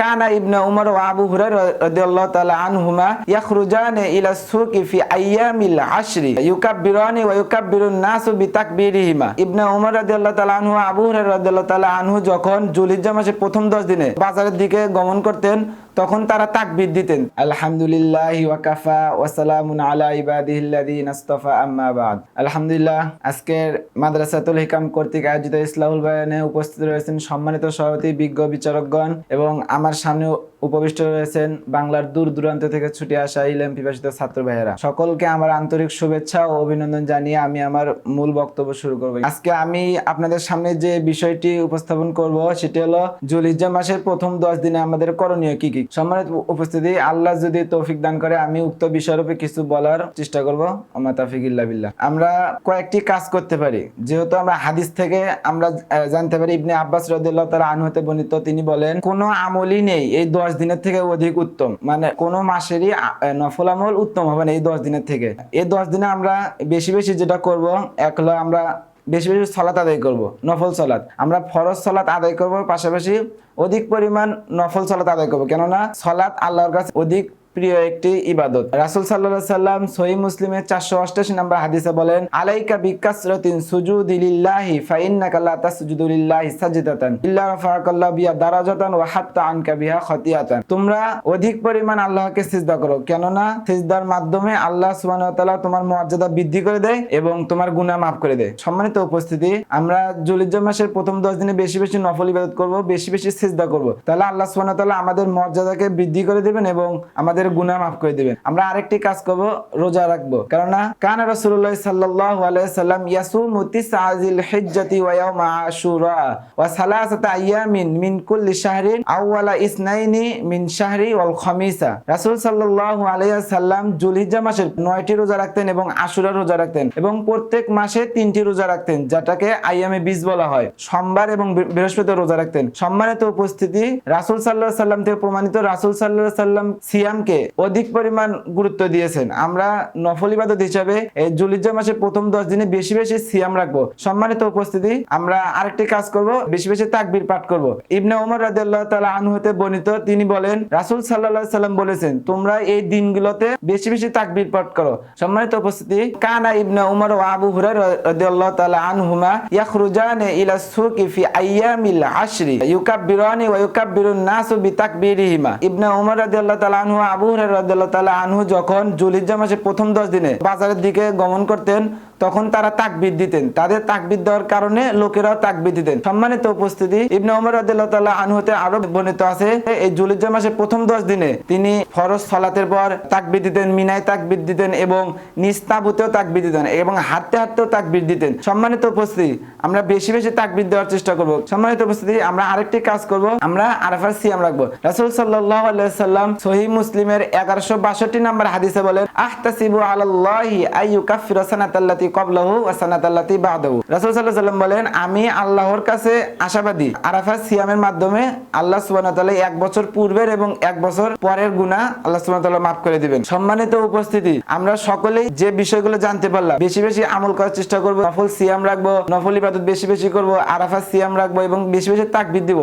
কানা ইবনে উমর ওয়া আবু হুরায়রা রাদিয়াল্লাহু তাআলা আনহুমা ইয়াখরুজানে ইলা সুকি ফি আইয়ামিল আশরি। ইউকাব্বিরানি ওয়া ইউকাব্বিরুন নাসু বিতাকবীরিহিমা। ইবনে উমর রাদিয়াল্লাহু তাআলা আনহু আবু হুরায়রা রাদিয়াল্লাহু তাআলা আনহু যখন জুলহিজ্জা মাসের প্রথম 10 দিনে বাজারের দিকে গমন করতেন তখন তারা তাকবীর দিতেন। আলহামদুলিল্লাহ ওয়া কাফা ওয়া সালামুন আলা ইবাদিহিল্লাযিনা ইসতাফা আম্মা বাদ। আলহামদুলিল্লাহ, আজকের মাদ্রাসাতুল হিকাম কর্তৃক আয়োজিত ইসলাহুল বায়ানে উপস্থিত রয়েছেন সম্মানিত সভাপতি, বিজ্ঞ বিচারকগণ এবং আমার সামনে উপবিষ্ট রয়েছেন বাংলার দূর দূরান্ত থেকে ছুটে আসা ইলেম পিপাসিত ছাত্র ভাইয়েরা। সকলকে আমার আন্তরিক শুভেচ্ছা ও অভিনন্দন জানিয়ে আমি আমার মূল বক্তব্য শুরু করব। আজকে আমি আপনাদের সামনে যে বিষয়টি উপস্থাপন করব, সেটি হলো জুলিজ্জা মাসের প্রথম দশ দিনে আমাদের করণীয় কি কি? সম্মানিত উপস্থিতি, আল্লাহ যদি তৌফিক দান করে, আমি উক্ত বিষয়ের কিছু বলার চেষ্টা করব। আমা তাফিক বিল্লাহ। আমরা কয়েকটি কাজ করতে পারি। যেহেতু আমরা হাদিস থেকে আমরা জানতে পারি, ইবনে আব্বাস রাদিয়াল্লাহু তাআলা আনহু হতে বর্ণিত, তিনি বলেন, কোনো আমলই নেই এই দশ দিনের থেকে অধিক উত্তম। মানে কোনো মাসেরই নফল আমল উত্তম হবে না এই দশ দিনের থেকে। এই দশ দিনে আমরা বেশি বেশি যেটা করব, এক হলো আমরা বেশি বেশি সলাত আদায় করব, নফল সলাত। আমরা ফরজ সলাত আদায় করব, পাশাপাশি অধিক পরিমাণ নফল সলাত আদায় করব। কেননা সলাত আল্লাহর কাছে অধিক প্রিয় একটি ইবাদত। রাসুল সাল্লাহ সাল্লাম সহি মুসলিমের চারশো অষ্টাশি নম্বর হাদিসে বলেন, আলাইকা বিকাসরতিন সুজুদিল্লাহি ফাইন্নাকা লা তাসজুদুলিল্লাহি সাজদাতান, ইল্লা বিয়া দারাজাতান হাত্তা আনকা বিহা খতিয়াতান। তোমরা অধিক পরিমাণ আল্লাহকে সিজদা করো, কেননা সিজদার মাধ্যমে আল্লাহ সুবহানাহু ওয়া তোমার মর্যাদা বৃদ্ধি করে দেয় এবং তোমার মাফ করে দেয়। সম্মানিত উপস্থিতি, আমরা জুলিজ্জা মাসের প্রথম 10 দিনে বেশি বেশি নফল ইবাদত করব, বেশি বেশি সিজদা করব। তাহলে আল্লাহ সুবহানাহু ওয়া আমাদের মর্যাদাকে বৃদ্ধি করে দিবেন এবং আমাদের গুনাহ মাফ করে দিবেন। আমরা আরেকটি কাজ করব, রোজা রাখব। কেননা, কানা রাসূলুল্লাহ সাল্লাল্লাহু আলাইহি সাল্লাম ইয়াসুমু তিসআজিল হিজ্জাতি আশুরা ওয়া আইয়ামিন মিন কুল্লি শাহরিন আউওয়ালা ইসনাইনি মিন শাহরি ওয়াল খামিসা। রাসূল সাল্লাল্লাহু আলাইহি জুলহিজ্জা মাসের 9টি রোজা রাখতেন এবং আশুরা রোজা রাখতেন এবং প্রত্যেক মাসে তিনটি রোজা রাখতেন, যেটাকে আইয়ামে বীজ বলা হয়। সোমবার এবং বৃহস্পতিবার রোজা রাখতেন। সম্মানিত উপস্থিতি, রাসূল সাল্লাল্লাহু আলাইহি সাল্লাম থেকে প্রমাণিত, রাসূল সাল্লাল্লাহু আলাইহি সাল্লাম সিয়ামকে অধিক পরিমাণ গুরুত্ব দিয়েছেন। আমরা নফল ইবাদত হিসাবে এই জুলিজ্জা মাসের প্রথম 10 দিনে বেশি বেশি সিয়াম রাখব। সম্মানিত উপস্থিতি, আমরা আরেকটি কাজ করব, বেশি বেশি তাকবীর পাঠ করব। ইবনে ওমর রাদিয়াল্লাহু তাআলা আনহু হতে বর্ণিত, তিনি বলেন, রাসূল সাল্লাল্লাহু আলাইহি সাল্লাম বলেছেন, তোমরা এই দিনগুলোতে বেশি বেশি তাকবীর পাঠ করো। সম্মানিত উপস্থিতি, কানা ইবনে উমর ওয়া আবু হুরায়রা রাদিয়াল্লাহু তাআলা আনহুমা ইয়াখরুজানে ইলা সুকি ফি আইয়ামিল আশরি, ইউকাব্বিরানি ওয়া ইউকাব্বিরুন নাসু বিতাকবীরিহিমা। ইবনে উমর রাদিয়াল্লাহু তাআলা আনহু আবু হুরায়রা রাদিয়াল্লাহু তাআলা আনহু যখন জুলহিজ্জা মাসের প্রথম 10 দিনে বাজারের দিকে গমন করতেন তখন তারা তাকবির দিতেন। তাদের তাকবির দেওয়ার কারণে লোকেরাও তাকবির দিতেন। সম্মানিত উপস্থিতি, ইবনে ওমর রাদিয়াল্লাহু আনহুতে আরও বর্ণিত আছে এই জুলহিজ্জা মাসের প্রথম 10 দিনে তিনি ফরজ সালাতের পর তাকবির দিতেন, মিনায় তাকবির দিতেন এবং নিজ তাঁবুতেও তাকবির দিতেন এবং হাঁটতে হাঁটতেও তাকবির দিতেন। সম্মানিত উপস্থিতি, আমরা বেশি বেশি তাকবির দেওয়ার চেষ্টা করব। সম্মানিত উপস্থিতি, আমরা আরেকটি কাজ করব, আমরা আরাফার সিয়াম রাখব। রাসূল সাল্লাল্লাহু আলাইহি সাল্লাম সহিহ মুসলিমের 1162 নম্বর হাদিসে বলেন, আহতাসিবু আলাল্লাহি আইয়ুকাফিরা সানাতাল্লাতি বলেন, আমি আল্লাহর কাছে আশাবাদী। আরাফার সিয়ামের মাধ্যমে আল্লাহ এক বছর পূর্বের এবং এক বছর পরের গুনাহ আল্লাহ সুবহানাহু মাফ করে দিবেন। সম্মানিত উপস্থিতি, আমরা সকলেই যে বিষয়গুলো জানতে পারলাম, বেশি বেশি আমল করার চেষ্টা করব, নফল সিয়াম রাখব, নফল ইবাদত বেশি বেশি করব আরাফা সিয়াম রাখব এবং বেশি বেশি তাকবীর দিব।